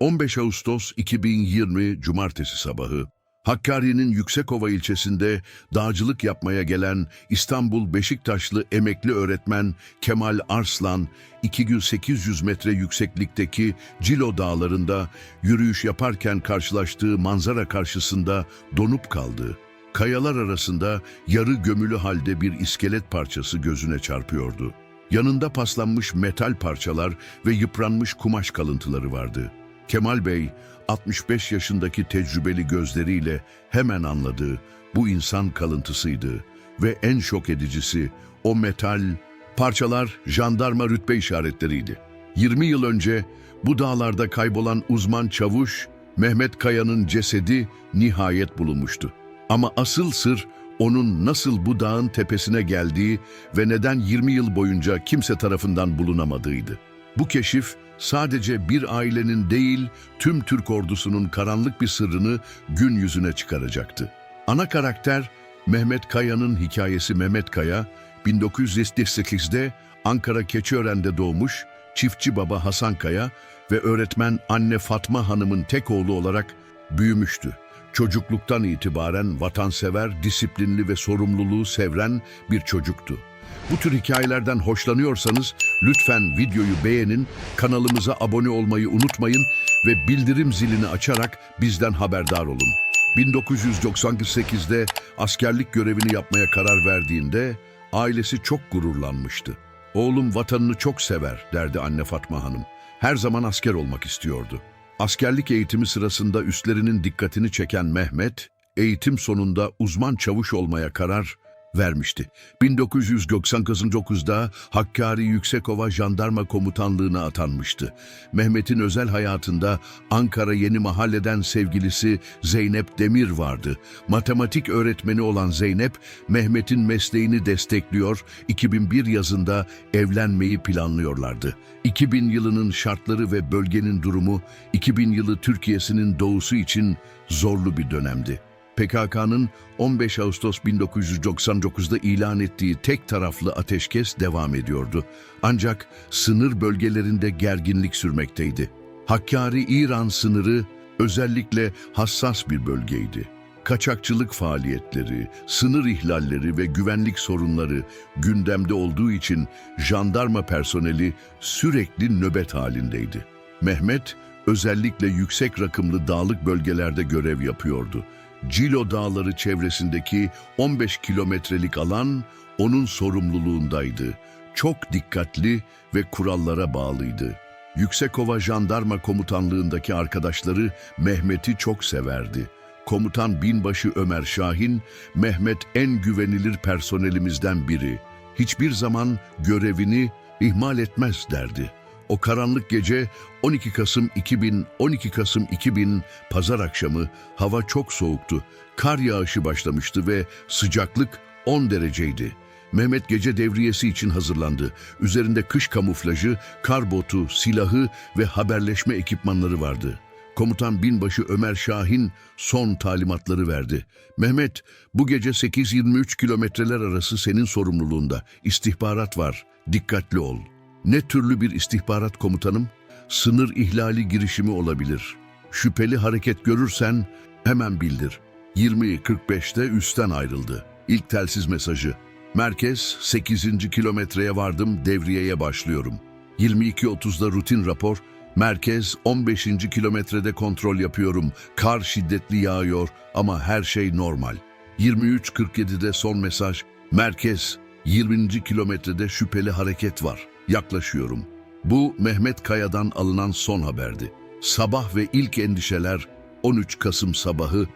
15 Ağustos 2020 Cumartesi sabahı Hakkari'nin Yüksekova ilçesinde dağcılık yapmaya gelen İstanbul Beşiktaşlı emekli öğretmen Kemal Arslan 2800 metre yükseklikteki Cilo Dağları'nda yürüyüş yaparken karşılaştığı manzara karşısında donup kaldı. Kayalar arasında yarı gömülü halde bir iskelet parçası gözüne çarpıyordu. Yanında paslanmış metal parçalar ve yıpranmış kumaş kalıntıları vardı. Kemal Bey, 65 yaşındaki tecrübeli gözleriyle hemen anladı bu insan kalıntısıydı ve en şok edicisi o metal parçalar jandarma rütbe işaretleriydi. 20 yıl önce bu dağlarda kaybolan uzman çavuş Mehmet Kaya'nın cesedi nihayet bulunmuştu. Ama asıl sır onun nasıl bu dağın tepesine geldiği ve neden 20 yıl boyunca kimse tarafından bulunamadığıydı. Bu keşif sadece bir ailenin değil tüm Türk ordusunun karanlık bir sırrını gün yüzüne çıkaracaktı. Ana karakter Mehmet Kaya'nın hikayesi Mehmet Kaya 1978'de Ankara Keçiören'de doğmuş çiftçi baba Hasan Kaya ve öğretmen anne Fatma Hanım'ın tek oğlu olarak büyümüştü. Çocukluktan itibaren vatansever, disiplinli ve sorumluluğu sevren bir çocuktu. Bu tür hikayelerden hoşlanıyorsanız lütfen videoyu beğenin, kanalımıza abone olmayı unutmayın ve bildirim zilini açarak bizden haberdar olun. 1998'de askerlik görevini yapmaya karar verdiğinde ailesi çok gururlanmıştı. Oğlum vatanını çok sever derdi anne Fatma Hanım. Her zaman asker olmak istiyordu. Askerlik eğitimi sırasında üstlerinin dikkatini çeken Mehmet, eğitim sonunda uzman çavuş olmaya karar vermişti. 1999'da Hakkari Yüksekova Jandarma Komutanlığı'na atanmıştı. Mehmet'in özel hayatında Ankara Yeni Mahalle'den sevgilisi Zeynep Demir vardı. Matematik öğretmeni olan Zeynep, Mehmet'in mesleğini destekliyor, 2001 yazında evlenmeyi planlıyorlardı. 2000 yılının şartları ve bölgenin durumu, 2000 yılı Türkiye'sinin doğusu için zorlu bir dönemdi. PKK'nın 15 Ağustos 1999'da ilan ettiği tek taraflı ateşkes devam ediyordu. Ancak sınır bölgelerinde gerginlik sürmekteydi. Hakkari-İran sınırı özellikle hassas bir bölgeydi. Kaçakçılık faaliyetleri, sınır ihlalleri ve güvenlik sorunları gündemde olduğu için jandarma personeli sürekli nöbet halindeydi. Mehmet özellikle yüksek rakımlı dağlık bölgelerde görev yapıyordu. Cilo Dağları çevresindeki 15 kilometrelik alan onun sorumluluğundaydı. Çok dikkatli ve kurallara bağlıydı. Yüksekova Jandarma Komutanlığındaki arkadaşları Mehmet'i çok severdi. Komutan Binbaşı Ömer Şahin, Mehmet en güvenilir personelimizden biri. Hiçbir zaman görevini ihmal etmez derdi. O karanlık gece 12 Kasım 2000, 12 Kasım 2000 pazar akşamı hava çok soğuktu. Kar yağışı başlamıştı ve sıcaklık 10 dereceydi. Mehmet gece devriyesi için hazırlandı. Üzerinde kış kamuflajı, kar botu, silahı ve haberleşme ekipmanları vardı. Komutan binbaşı Ömer Şahin son talimatları verdi. Mehmet, bu gece 8-23 kilometreler arası senin sorumluluğunda. İstihbarat var, dikkatli ol. Ne türlü bir istihbarat komutanım? Sınır ihlali girişimi olabilir. Şüpheli hareket görürsen hemen bildir. 20.45'te üstten ayrıldı. İlk telsiz mesajı. Merkez 8. kilometreye vardım, devriyeye başlıyorum. 22.30'da rutin rapor. Merkez 15. kilometrede kontrol yapıyorum. Kar şiddetli yağıyor ama her şey normal. 23.47'de son mesaj. Merkez 20. kilometrede şüpheli hareket var. Yaklaşıyorum. Bu Mehmet Kaya'dan alınan son haberdi. Sabah ve ilk endişeler 13 Kasım sabahı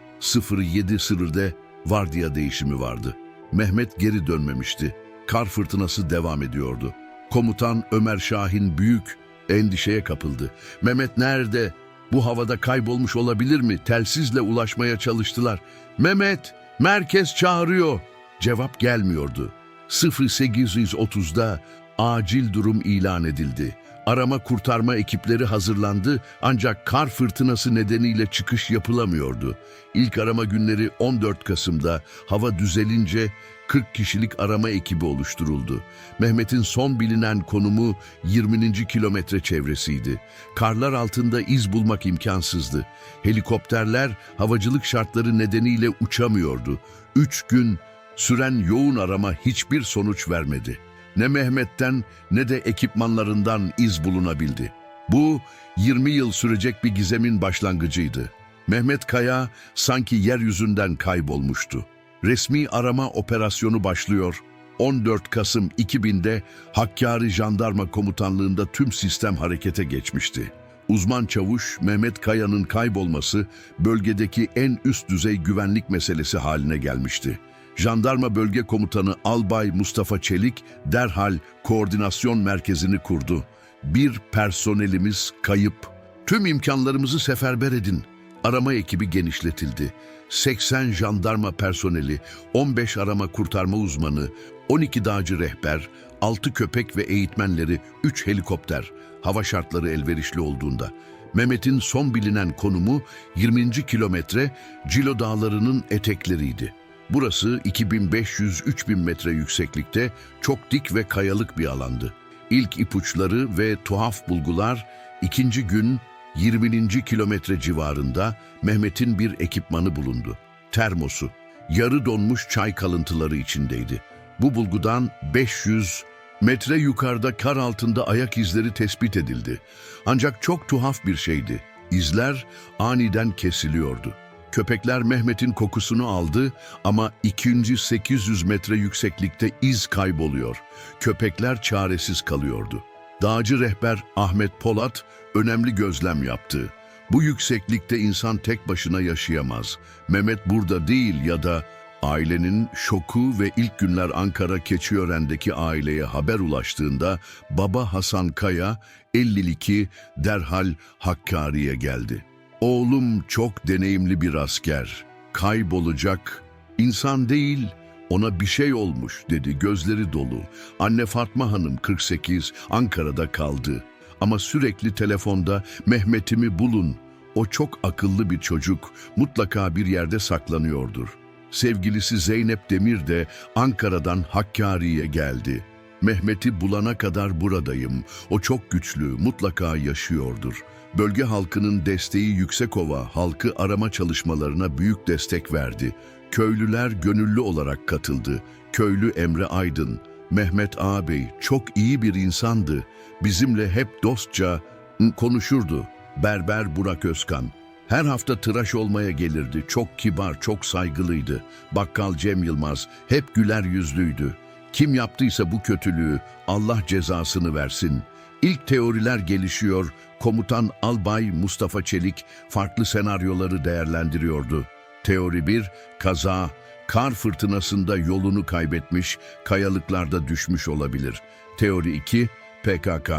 07 sırrde vardiya değişimi vardı. Mehmet geri dönmemişti. Kar fırtınası devam ediyordu. Komutan Ömer Şahin büyük endişeye kapıldı. Mehmet nerede? Bu havada kaybolmuş olabilir mi? Telsizle ulaşmaya çalıştılar. Mehmet, merkez çağırıyor. Cevap gelmiyordu. 0830'da acil durum ilan edildi. Arama kurtarma ekipleri hazırlandı ancak kar fırtınası nedeniyle çıkış yapılamıyordu. İlk arama günleri 14 Kasım'da hava düzelince 40 kişilik arama ekibi oluşturuldu. Mehmet'in son bilinen konumu 20. kilometre çevresiydi. Karlar altında iz bulmak imkansızdı. Helikopterler havacılık şartları nedeniyle uçamıyordu. Üç gün süren yoğun arama hiçbir sonuç vermedi. Ne Mehmet'ten ne de ekipmanlarından iz bulunabildi. Bu 20 yıl sürecek bir gizemin başlangıcıydı. Mehmet Kaya sanki yeryüzünden kaybolmuştu. Resmi arama operasyonu başlıyor. 14 Kasım 2000'de Hakkari Jandarma Komutanlığı'nda tüm sistem harekete geçmişti. Uzman çavuş Mehmet Kaya'nın kaybolması bölgedeki en üst düzey güvenlik meselesi haline gelmişti. Jandarma Bölge Komutanı Albay Mustafa Çelik derhal koordinasyon merkezini kurdu. Bir personelimiz kayıp. Tüm imkanlarımızı seferber edin. Arama ekibi genişletildi. 80 jandarma personeli, 15 arama kurtarma uzmanı, 12 dağcı rehber, 6 köpek ve eğitmenleri, 3 helikopter, hava şartları elverişli olduğunda. Mehmet'in son bilinen konumu 20. kilometre Cilo Dağları'nın etekleriydi. Burası 2500-3000 metre yükseklikte çok dik ve kayalık bir alandı. İlk ipuçları ve tuhaf bulgular ikinci gün 20. kilometre civarında Mehmet'in bir ekipmanı bulundu. Termosu, yarı donmuş çay kalıntıları içindeydi. Bu bulgudan 500 metre yukarıda kar altında ayak izleri tespit edildi. Ancak çok tuhaf bir şeydi. İzler aniden kesiliyordu. Köpekler Mehmet'in kokusunu aldı ama 200-800 metre yükseklikte iz kayboluyor. Köpekler çaresiz kalıyordu. Dağcı rehber Ahmet Polat önemli gözlem yaptı. Bu yükseklikte insan tek başına yaşayamaz. Mehmet burada değil ya da ailenin şoku ve ilk günler Ankara Keçiören'deki aileye haber ulaştığında baba Hasan Kaya 52 derhal Hakkari'ye geldi. Oğlum çok deneyimli bir asker. Kaybolacak. İnsan değil, ona bir şey olmuş dedi gözleri dolu. Anne Fatma Hanım 48 Ankara'da kaldı. Ama sürekli telefonda Mehmet'imi bulun. O çok akıllı bir çocuk. Mutlaka bir yerde saklanıyordur. Sevgilisi Zeynep Demir de Ankara'dan Hakkari'ye geldi. Mehmet'i bulana kadar buradayım. O çok güçlü, mutlaka yaşıyordur. Bölge halkının desteği Yüksekova halkı arama çalışmalarına büyük destek verdi. Köylüler gönüllü olarak katıldı. Köylü Emre Aydın, Mehmet ağabey çok iyi bir insandı. Bizimle hep dostça konuşurdu. Berber Burak Özkan. Her hafta tıraş olmaya gelirdi. Çok kibar, çok saygılıydı. Bakkal Cem Yılmaz hep güler yüzlüydü. Kim yaptıysa bu kötülüğü Allah cezasını versin. İlk teoriler gelişiyor. Komutan Albay Mustafa Çelik farklı senaryoları değerlendiriyordu. Teori 1, kaza, kar fırtınasında yolunu kaybetmiş, kayalıklarda düşmüş olabilir. Teori 2, PKK,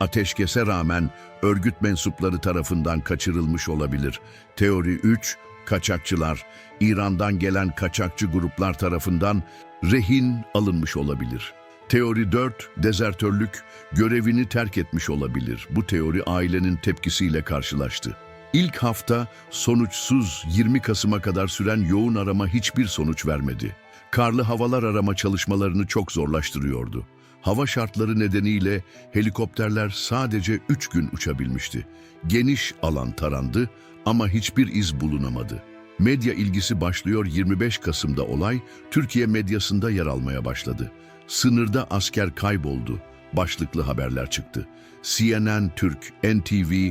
ateşkese rağmen örgüt mensupları tarafından kaçırılmış olabilir. Teori 3, kaçakçılar, İran'dan gelen kaçakçı gruplar tarafından rehin alınmış olabilir. Teori 4, dezertörlük, görevini terk etmiş olabilir. Bu teori ailenin tepkisiyle karşılaştı. İlk hafta sonuçsuz 20 Kasım'a kadar süren yoğun arama hiçbir sonuç vermedi. Karlı havalar arama çalışmalarını çok zorlaştırıyordu. Hava şartları nedeniyle helikopterler sadece 3 gün uçabilmişti. Geniş alan tarandı ama hiçbir iz bulunamadı. Medya ilgisi başlıyor 25 Kasım'da olay Türkiye medyasında yer almaya başladı. Sınırda asker kayboldu. Başlıklı haberler çıktı. CNN Türk, NTV,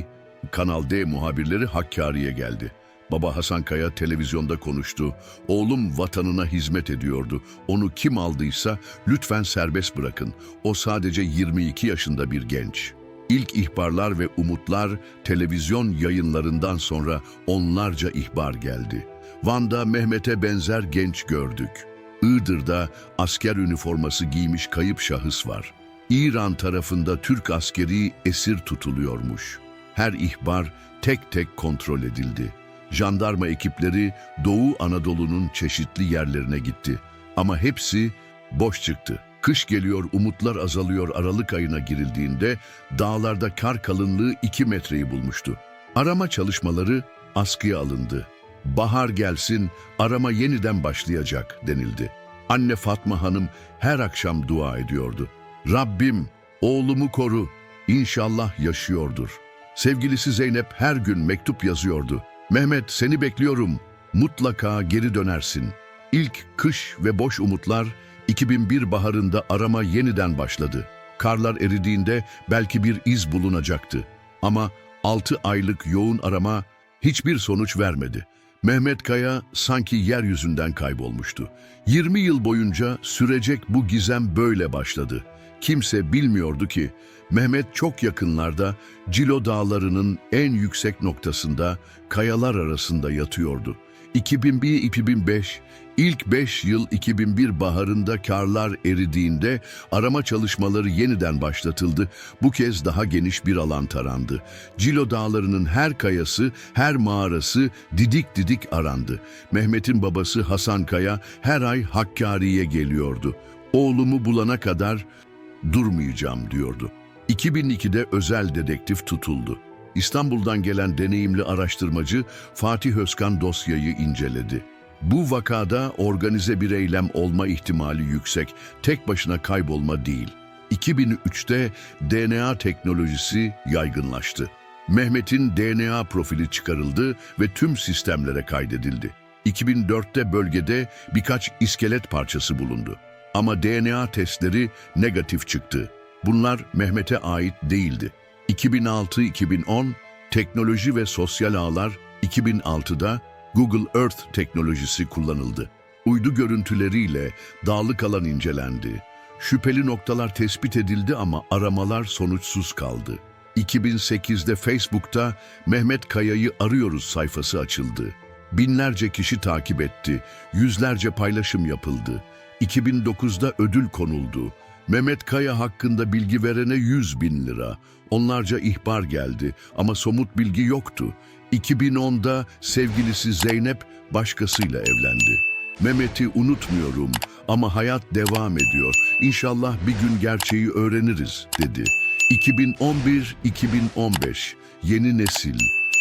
Kanal D muhabirleri Hakkari'ye geldi. Baba Hasan Kaya televizyonda konuştu. Oğlum vatanına hizmet ediyordu. Onu kim aldıysa lütfen serbest bırakın. O sadece 22 yaşında bir genç. İlk ihbarlar ve umutlar televizyon yayınlarından sonra onlarca ihbar geldi. Van'da Mehmet'e benzer genç gördük. Iğdır'da asker üniforması giymiş kayıp şahıs var. İran tarafında Türk askeri esir tutuluyormuş. Her ihbar tek tek kontrol edildi. Jandarma ekipleri Doğu Anadolu'nun çeşitli yerlerine gitti. Ama hepsi boş çıktı. Kış geliyor, umutlar azalıyor Aralık ayına girildiğinde dağlarda kar kalınlığı 2 metreyi bulmuştu. Arama çalışmaları askıya alındı. Bahar gelsin, arama yeniden başlayacak denildi. Anne Fatma Hanım her akşam dua ediyordu. Rabbim oğlumu koru, inşallah yaşıyordur. Sevgilisi Zeynep her gün mektup yazıyordu. Mehmet seni bekliyorum, mutlaka geri dönersin. İlk kış ve boş umutlar 2001 baharında arama yeniden başladı. Karlar eridiğinde belki bir iz bulunacaktı. Ama 6 aylık yoğun arama hiçbir sonuç vermedi. Mehmet Kaya sanki yeryüzünden kaybolmuştu. 20 yıl boyunca sürecek bu gizem böyle başladı. Kimse bilmiyordu ki Mehmet çok yakınlarda Cilo Dağları'nın en yüksek noktasında kayalar arasında yatıyordu. 2001-2005, ilk 5 yıl 2001 baharında karlar eridiğinde arama çalışmaları yeniden başlatıldı. Bu kez daha geniş bir alan tarandı. Cilo Dağları'nın her kayası, her mağarası didik didik arandı. Mehmet'in babası Hasan Kaya her ay Hakkari'ye geliyordu. Oğlumu bulana kadar durmayacağım diyordu. 2002'de özel dedektif tutuldu. İstanbul'dan gelen deneyimli araştırmacı Fatih Özkan dosyayı inceledi. Bu vakada organize bir eylem olma ihtimali yüksek, tek başına kaybolma değil. 2003'te DNA teknolojisi yaygınlaştı. Mehmet'in DNA profili çıkarıldı ve tüm sistemlere kaydedildi. 2004'te bölgede birkaç iskelet parçası bulundu. Ama DNA testleri negatif çıktı. Bunlar Mehmet'e ait değildi. 2006-2010 teknoloji ve sosyal ağlar 2006'da Google Earth teknolojisi kullanıldı. Uydu görüntüleriyle dağlık alan incelendi. Şüpheli noktalar tespit edildi ama aramalar sonuçsuz kaldı. 2008'de Facebook'ta Mehmet Kaya'yı arıyoruz sayfası açıldı. Binlerce kişi takip etti, yüzlerce paylaşım yapıldı. 2009'da ödül konuldu. Mehmet Kaya hakkında bilgi verene 100 bin lira. Onlarca ihbar geldi ama somut bilgi yoktu. 2010'da sevgilisi Zeynep başkasıyla evlendi. Mehmet'i unutmuyorum ama hayat devam ediyor. İnşallah bir gün gerçeği öğreniriz dedi. 2011-2015 yeni nesil.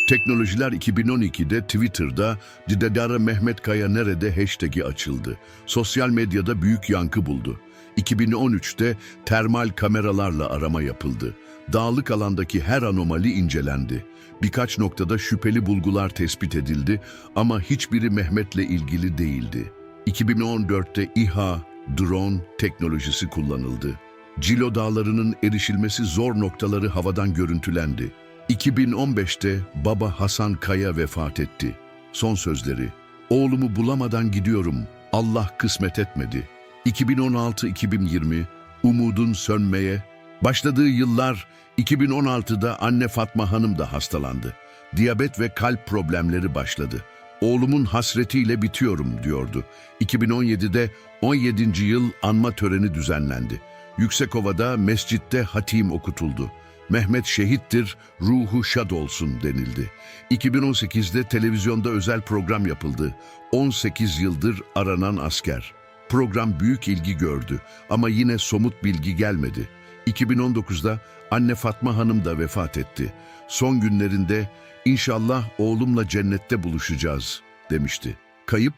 Teknolojiler 2012'de Twitter'da Didedara Mehmet Kaya nerede hashtag'i açıldı. Sosyal medyada büyük yankı buldu. 2013'te termal kameralarla arama yapıldı. Dağlık alandaki her anomali incelendi. Birkaç noktada şüpheli bulgular tespit edildi ama hiçbiri Mehmet'le ilgili değildi. 2014'te İHA, drone teknolojisi kullanıldı. Cilo Dağları'nın erişilmesi zor noktaları havadan görüntülendi. 2015'te baba Hasan Kaya vefat etti. Son sözleri, oğlumu bulamadan gidiyorum, Allah kısmet etmedi. 2016-2020, umudun sönmeye, başladığı yıllar 2016'da anne Fatma Hanım da hastalandı. Diyabet ve kalp problemleri başladı. Oğlumun hasretiyle bitiyorum diyordu. 2017'de 17. yıl anma töreni düzenlendi. Yüksekova'da mescitte hatim okutuldu. Mehmet şehittir, ruhu şad olsun denildi. 2018'de televizyonda özel program yapıldı. 18 yıldır aranan asker. Program büyük ilgi gördü ama yine somut bilgi gelmedi. 2019'da anne Fatma Hanım da vefat etti. Son günlerinde inşallah oğlumla cennette buluşacağız demişti. Kayıp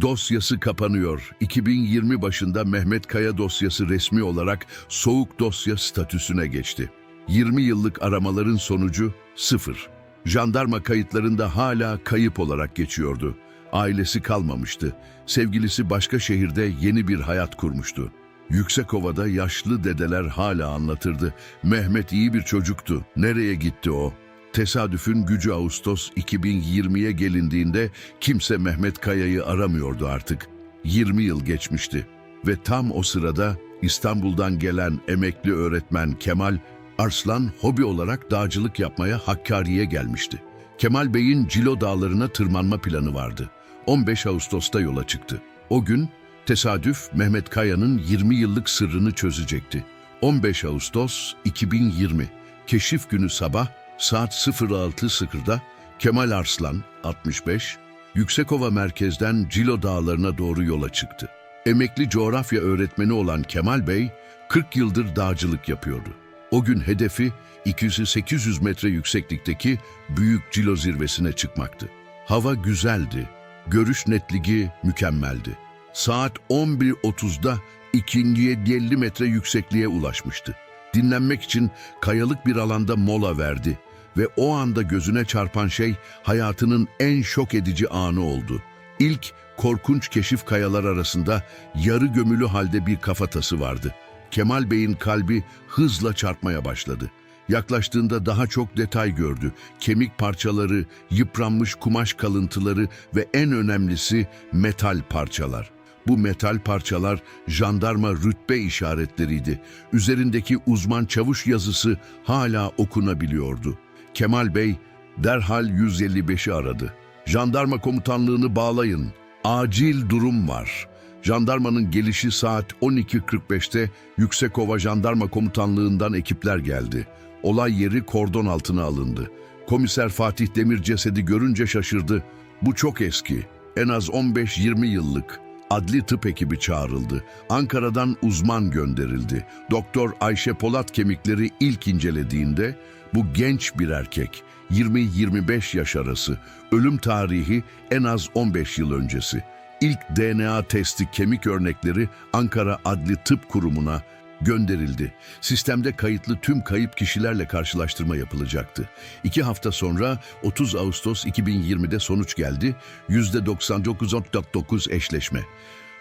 dosyası kapanıyor. 2020 başında Mehmet Kaya dosyası resmi olarak soğuk dosya statüsüne geçti. 20 yıllık aramaların sonucu sıfır. Jandarma kayıtlarında hala kayıp olarak geçiyordu. Ailesi kalmamıştı. Sevgilisi başka şehirde yeni bir hayat kurmuştu. Yüksekova'da yaşlı dedeler hala anlatırdı. Mehmet iyi bir çocuktu. Nereye gitti o? Tesadüfün gücü Ağustos 2020'ye gelindiğinde kimse Mehmet Kaya'yı aramıyordu artık. 20 yıl geçmişti ve tam o sırada İstanbul'dan gelen emekli öğretmen Kemal Arslan hobi olarak dağcılık yapmaya Hakkari'ye gelmişti. Kemal Bey'in Cilo Dağları'na tırmanma planı vardı. 15 Ağustos'ta yola çıktı. O gün tesadüf Mehmet Kaya'nın 20 yıllık sırrını çözecekti. 15 Ağustos 2020 Keşif günü sabah saat 06.00'da Kemal Arslan 65 Yüksekova merkezden Cilo Dağları'na doğru yola çıktı. Emekli coğrafya öğretmeni olan Kemal Bey 40 yıldır dağcılık yapıyordu. O gün hedefi 200-800 metre yükseklikteki Büyük Cilo zirvesine çıkmaktı. Hava güzeldi, görüş netliği mükemmeldi. Saat 11.30'da 2750 metre yüksekliğe ulaşmıştı. Dinlenmek için kayalık bir alanda mola verdi ve o anda gözüne çarpan şey hayatının en şok edici anı oldu. İlk korkunç keşif kayalar arasında yarı gömülü halde bir kafatası vardı. Kemal Bey'in kalbi hızla çarpmaya başladı. Yaklaştığında daha çok detay gördü. Kemik parçaları, yıpranmış kumaş kalıntıları ve en önemlisi metal parçalar. Bu metal parçalar jandarma rütbe işaretleriydi. Üzerindeki uzman çavuş yazısı hala okunabiliyordu. Kemal Bey derhal 155'i aradı. Jandarma komutanlığını bağlayın. Acil durum var. Jandarmanın gelişi saat 12.45'te Yüksekova Jandarma Komutanlığından ekipler geldi. Olay yeri kordon altına alındı. Komiser Fatih Demir cesedi görünce şaşırdı. Bu çok eski, en az 15-20 yıllık. Adli tıp ekibi çağrıldı. Ankara'dan uzman gönderildi. Doktor Ayşe Polat kemikleri ilk incelediğinde bu genç bir erkek. 20-25 yaş arası. Ölüm tarihi en az 15 yıl öncesi. İlk DNA testi kemik örnekleri Ankara Adli Tıp Kurumu'na gönderildi. Sistemde kayıtlı tüm kayıp kişilerle karşılaştırma yapılacaktı. İki hafta sonra 30 Ağustos 2020'de sonuç geldi. %99.9 eşleşme.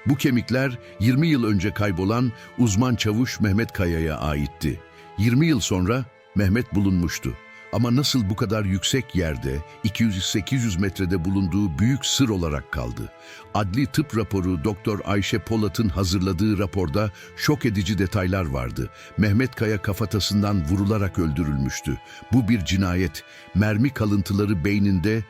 Bu kemikler 20 yıl önce kaybolan uzman çavuş Mehmet Kaya'ya aitti. 20 yıl sonra Mehmet bulunmuştu. Ama nasıl bu kadar yüksek yerde, 200-800 metrede bulunduğu büyük sır olarak kaldı. Adli tıp raporu Doktor Ayşe Polat'ın hazırladığı raporda şok edici detaylar vardı. Mehmet Kaya kafatasından vurularak öldürülmüştü. Bu bir cinayet. Mermi kalıntıları beyninde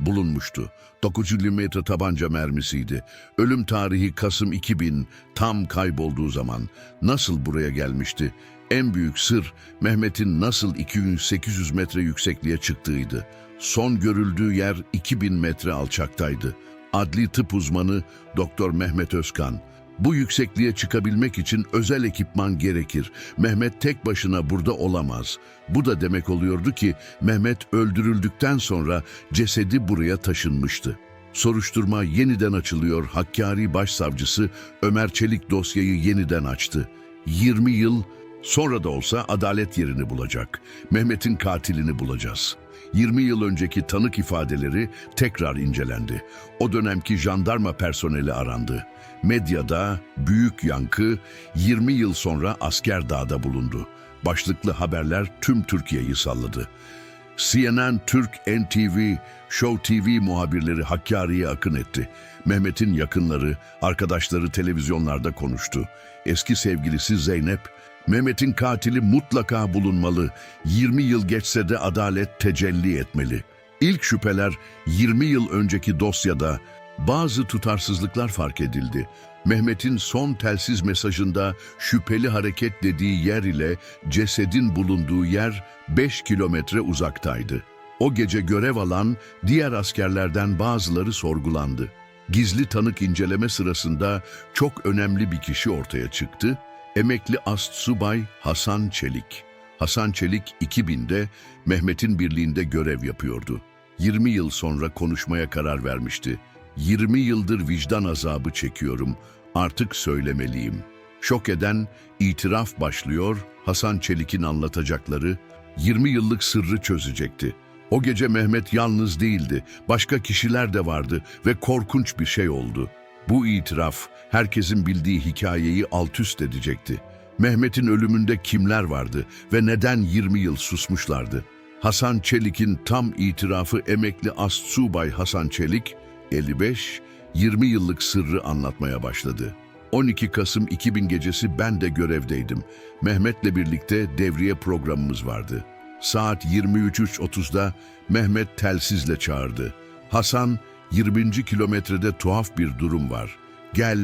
bulunmuştu. 9 mm tabanca mermisiydi. Ölüm tarihi Kasım 2000, tam kaybolduğu zaman. Nasıl buraya gelmişti? En büyük sır Mehmet'in nasıl 200-800 metre yüksekliğe çıktığıydı. Son görüldüğü yer 2000 metre alçaktaydı. Adli tıp uzmanı Doktor Mehmet Özkan, bu yüksekliğe çıkabilmek için özel ekipman gerekir. Mehmet tek başına burada olamaz. Bu da demek oluyordu ki Mehmet öldürüldükten sonra cesedi buraya taşınmıştı. Soruşturma yeniden açılıyor. Hakkari Başsavcısı Ömer Çelik dosyayı yeniden açtı. 20 yıl sonra da olsa adalet yerini bulacak. Mehmet'in katilini bulacağız. 20 yıl önceki tanık ifadeleri tekrar incelendi. O dönemki jandarma personeli arandı. Medyada büyük yankı 20 yıl sonra asker dağda bulundu. Başlıklı haberler tüm Türkiye'yi salladı. CNN, Türk, NTV, Show TV muhabirleri Hakkari'ye akın etti. Mehmet'in yakınları, arkadaşları televizyonlarda konuştu. Eski sevgilisi Zeynep, Mehmet'in katili mutlaka bulunmalı. 20 yıl geçse de adalet tecelli etmeli. İlk şüpheler 20 yıl önceki dosyada bazı tutarsızlıklar fark edildi. Mehmet'in son telsiz mesajında şüpheli hareket dediği yer ile cesedin bulunduğu yer 5 kilometre uzaktaydı. O gece görev alan diğer askerlerden bazıları sorgulandı. Gizli tanık inceleme sırasında çok önemli bir kişi ortaya çıktı. Emekli Astsubay Hasan Çelik. Hasan Çelik 2000'de Mehmet'in birliğinde görev yapıyordu. 20 yıl sonra konuşmaya karar vermişti. 20 yıldır vicdan azabı çekiyorum. Artık söylemeliyim. Şok eden itiraf başlıyor. Hasan Çelik'in anlatacakları 20 yıllık sırrı çözecekti. O gece Mehmet yalnız değildi. Başka kişiler de vardı ve korkunç bir şey oldu. Bu itiraf herkesin bildiği hikayeyi alt üst edecekti. Mehmet'in ölümünde kimler vardı ve neden 20 yıl susmuşlardı? Hasan Çelik'in tam itirafı emekli Astsubay Hasan Çelik, 55, 20 yıllık sırrı anlatmaya başladı. 12 Kasım 2000 gecesi ben de görevdeydim. Mehmet'le birlikte devriye programımız vardı. Saat 23.30'da Mehmet telsizle çağırdı. Hasan, 20. kilometrede tuhaf bir durum var. Gel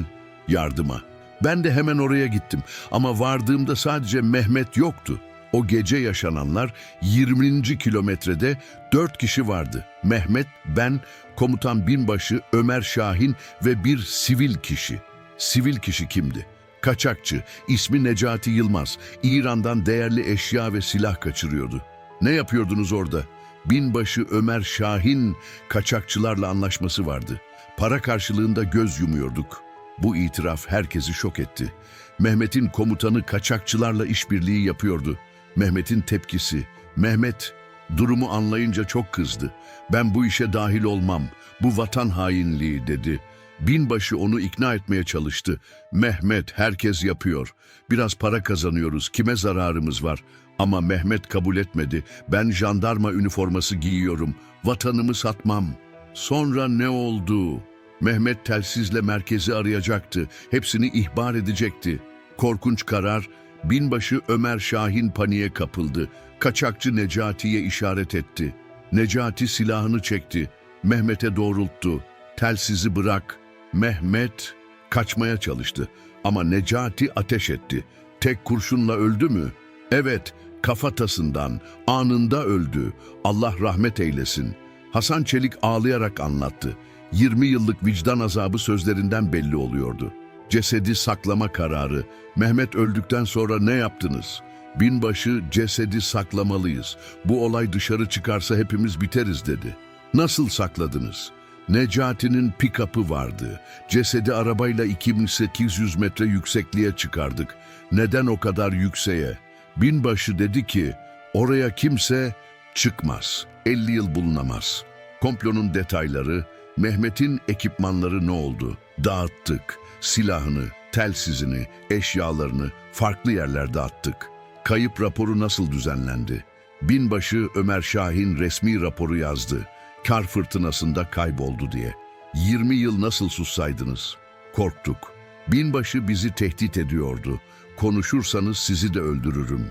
yardıma. Ben de hemen oraya gittim ama vardığımda sadece Mehmet yoktu. O gece yaşananlar 20. kilometrede 4 kişi vardı. Mehmet, ben, komutan binbaşı Ömer Şahin ve bir sivil kişi. Sivil kişi kimdi? Kaçakçı, ismi Necati Yılmaz. İran'dan değerli eşya ve silah kaçırıyordu. Ne yapıyordunuz orada? Binbaşı Ömer Şahin kaçakçılarla anlaşması vardı. Para karşılığında göz yumuyorduk. Bu itiraf herkesi şok etti. Mehmet'in komutanı kaçakçılarla işbirliği yapıyordu. Mehmet'in tepkisi. Mehmet durumu anlayınca çok kızdı. Ben bu işe dahil olmam. Bu vatan hainliği dedi. Binbaşı onu ikna etmeye çalıştı. Mehmet herkes yapıyor. Biraz para kazanıyoruz. Kime zararımız var? Ama Mehmet kabul etmedi. Ben jandarma üniforması giyiyorum. Vatanımı satmam. Sonra ne oldu? Mehmet telsizle merkezi arayacaktı. Hepsini ihbar edecekti. Korkunç karar, binbaşı Ömer Şahin paniğe kapıldı. Kaçakçı Necati'ye işaret etti. Necati silahını çekti. Mehmet'e doğrulttu. Telsizi bırak. Mehmet kaçmaya çalıştı. Ama Necati ateş etti. Tek kurşunla öldü mü? Evet, kafatasından, anında öldü. Allah rahmet eylesin. Hasan Çelik ağlayarak anlattı. 20 yıllık vicdan azabı sözlerinden belli oluyordu. Cesedi saklama kararı. Mehmet öldükten sonra ne yaptınız? Binbaşı cesedi saklamalıyız. Bu olay dışarı çıkarsa hepimiz biteriz dedi. Nasıl sakladınız? Necati'nin pick-up'ı vardı. Cesedi arabayla 2800 metre yüksekliğe çıkardık. Neden o kadar yükseğe? Binbaşı dedi ki, oraya kimse çıkmaz. 50 yıl bulunamaz. Komplonun detayları, Mehmet'in ekipmanları ne oldu? Dağıttık. Silahını, telsizini, eşyalarını farklı yerlerde attık. Kayıp raporu nasıl düzenlendi? Binbaşı Ömer Şahin resmi raporu yazdı. Kar fırtınasında kayboldu diye. 20 yıl nasıl sussaydınız? Korktuk. Binbaşı bizi tehdit ediyordu. Konuşursanız sizi de öldürürüm.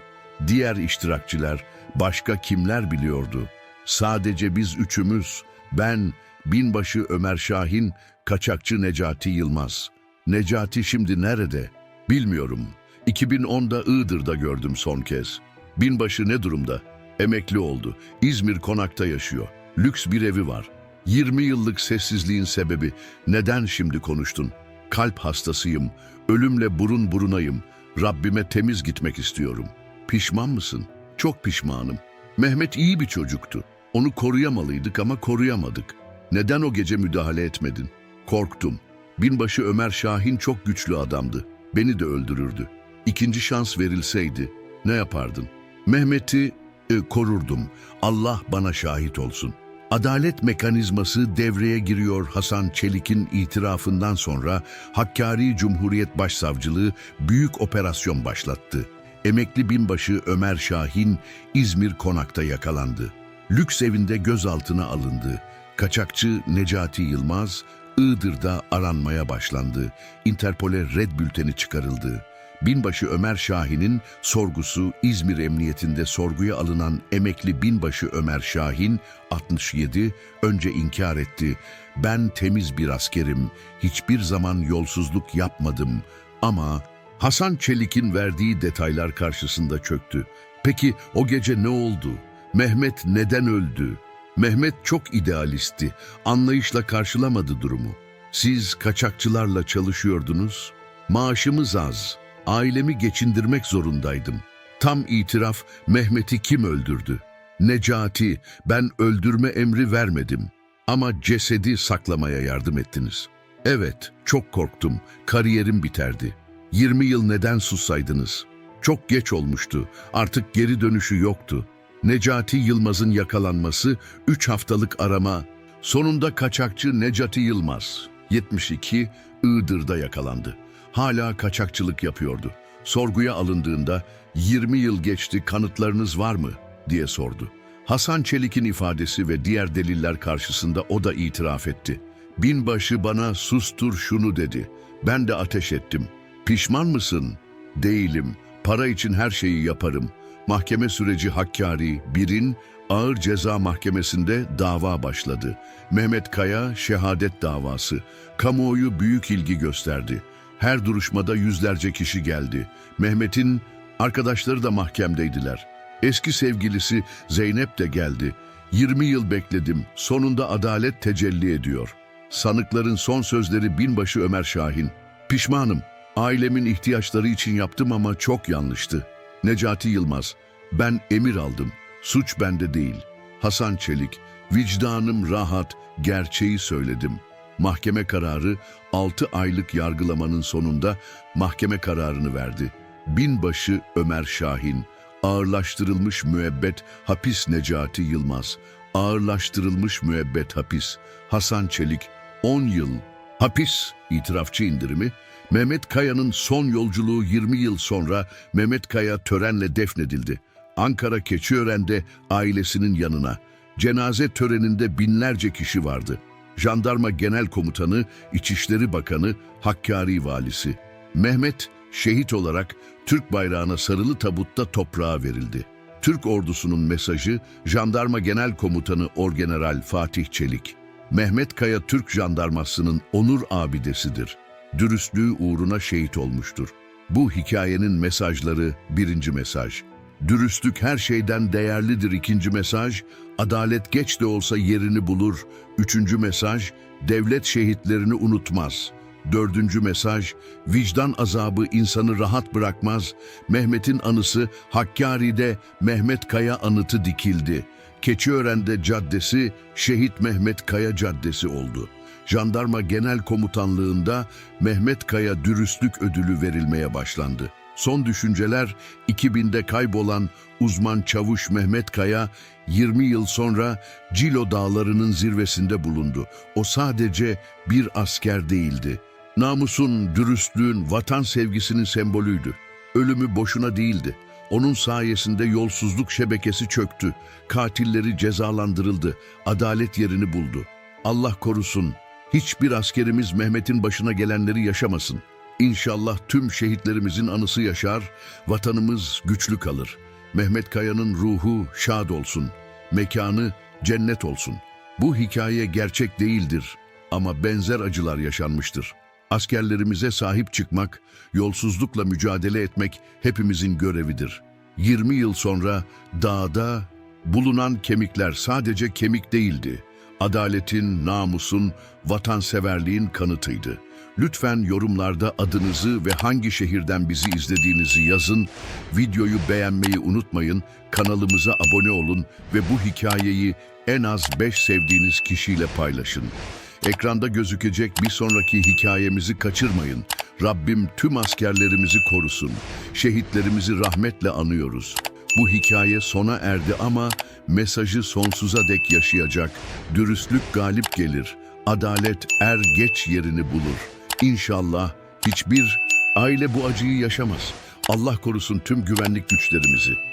Diğer iştirakçiler, başka kimler biliyordu? Sadece biz üçümüz, ben, binbaşı Ömer Şahin, kaçakçı Necati Yılmaz. Necati şimdi nerede? Bilmiyorum. 2010'da Iğdır'da gördüm son kez. Binbaşı ne durumda? Emekli oldu. İzmir konakta yaşıyor. Lüks bir evi var. 20 yıllık sessizliğin sebebi neden şimdi konuştun? Kalp hastasıyım. Ölümle burun burunayım. Rabbime temiz gitmek istiyorum. Pişman mısın? Çok pişmanım. Mehmet iyi bir çocuktu. Onu koruyamalıydık ama koruyamadık. Neden o gece müdahale etmedin? Korktum. Binbaşı Ömer Şahin çok güçlü adamdı. Beni de öldürürdü. İkinci şans verilseydi ne yapardın? Mehmet'i e, korurdum. Allah bana şahit olsun. Adalet mekanizması devreye giriyor Hasan Çelik'in itirafından sonra Hakkari Cumhuriyet Başsavcılığı büyük operasyon başlattı. Emekli binbaşı Ömer Şahin İzmir Konak'ta yakalandı. Lüks evinde gözaltına alındı. Kaçakçı Necati Yılmaz Iğdır'da aranmaya başlandı. Interpol'e red bülteni çıkarıldı. Binbaşı Ömer Şahin'in sorgusu İzmir Emniyetinde sorguya alınan emekli binbaşı Ömer Şahin 67 önce inkar etti. Ben temiz bir askerim, hiçbir zaman yolsuzluk yapmadım ama Hasan Çelik'in verdiği detaylar karşısında çöktü. Peki o gece ne oldu? Mehmet neden öldü? Mehmet çok idealistti, anlayışla karşılamadı durumu. Siz kaçakçılarla çalışıyordunuz, maaşımız az, ailemi geçindirmek zorundaydım. Tam itiraf Mehmet'i kim öldürdü? Necati, ben öldürme emri vermedim ama cesedi saklamaya yardım ettiniz. Evet, çok korktum, kariyerim biterdi. 20 yıl neden sussaydınız? Çok geç olmuştu, artık geri dönüşü yoktu. Necati Yılmaz'ın yakalanması, 3 haftalık arama, sonunda kaçakçı Necati Yılmaz, 72, Iğdır'da yakalandı. Hala kaçakçılık yapıyordu. Sorguya alındığında 20 yıl geçti kanıtlarınız var mı diye sordu. Hasan Çelik'in ifadesi ve diğer deliller karşısında o da itiraf etti. Binbaşı bana sustur şunu dedi. Ben de ateş ettim. Pişman mısın? Değilim. Para için her şeyi yaparım. Mahkeme süreci Hakkari 1'in Ağır Ceza Mahkemesi'nde dava başladı. Mehmet Kaya şehadet davası. Kamuoyu büyük ilgi gösterdi. Her duruşmada yüzlerce kişi geldi. Mehmet'in arkadaşları da mahkemdeydiler. Eski sevgilisi Zeynep de geldi. 20 yıl bekledim. Sonunda adalet tecelli ediyor. Sanıkların son sözleri binbaşı Ömer Şahin. Pişmanım. Ailemin ihtiyaçları için yaptım ama çok yanlıştı. Necati Yılmaz. Ben emir aldım. Suç bende değil. Hasan Çelik. Vicdanım rahat, gerçeği söyledim. Mahkeme kararı 6 aylık yargılamanın sonunda mahkeme kararını verdi. Binbaşı Ömer Şahin, ağırlaştırılmış müebbet hapis Necati Yılmaz, ağırlaştırılmış müebbet hapis Hasan Çelik 10 yıl hapis itirafçı indirimi Mehmet Kaya'nın son yolculuğu 20 yıl sonra Mehmet Kaya törenle defnedildi. Ankara Keçiören'de ailesinin yanına. Cenaze töreninde binlerce kişi vardı. Jandarma Genel Komutanı, İçişleri Bakanı, Hakkari Valisi. Mehmet şehit olarak Türk bayrağına sarılı tabutta toprağa verildi. Türk ordusunun mesajı Jandarma Genel Komutanı Orgeneral Fatih Çelik. Mehmet Kaya Türk Jandarması'nın onur abidesidir. Dürüstlüğü uğruna şehit olmuştur. Bu hikayenin mesajları birinci mesaj. Dürüstlük her şeyden değerlidir ikinci mesaj. Adalet geç de olsa yerini bulur. Üçüncü mesaj. Devlet şehitlerini unutmaz. Dördüncü mesaj, vicdan azabı insanı rahat bırakmaz. Mehmet'in anısı Hakkari'de Mehmet Kaya anıtı dikildi. Keçiören'de caddesi Şehit Mehmet Kaya Caddesi oldu. Jandarma Genel Komutanlığında Mehmet Kaya Dürüstlük Ödülü verilmeye başlandı. Son düşünceler 2000'de kaybolan uzman çavuş Mehmet Kaya 20 yıl sonra Cilo Dağları'nın zirvesinde bulundu. O sadece bir asker değildi. Namusun, dürüstlüğün, vatan sevgisinin sembolüydü. Ölümü boşuna değildi. Onun sayesinde yolsuzluk şebekesi çöktü. Katilleri cezalandırıldı. Adalet yerini buldu. Allah korusun. Hiçbir askerimiz Mehmet'in başına gelenleri yaşamasın. İnşallah tüm şehitlerimizin anısı yaşar, vatanımız güçlü kalır. Mehmet Kaya'nın ruhu şad olsun, mekanı cennet olsun. Bu hikaye gerçek değildir ama benzer acılar yaşanmıştır. Askerlerimize sahip çıkmak, yolsuzlukla mücadele etmek hepimizin görevidir. 20 yıl sonra dağda bulunan kemikler sadece kemik değildi. Adaletin, namusun, vatanseverliğin kanıtıydı. Lütfen yorumlarda adınızı ve hangi şehirden bizi izlediğinizi yazın. Videoyu beğenmeyi unutmayın, kanalımıza abone olun ve bu hikayeyi en az 5 sevdiğiniz kişiyle paylaşın. Ekranda gözükecek bir sonraki hikayemizi kaçırmayın. Rabbim tüm askerlerimizi korusun. Şehitlerimizi rahmetle anıyoruz. Bu hikaye sona erdi ama mesajı sonsuza dek yaşayacak. Dürüstlük galip gelir. Adalet er geç yerini bulur. İnşallah hiçbir aile bu acıyı yaşamaz. Allah korusun tüm güvenlik güçlerimizi.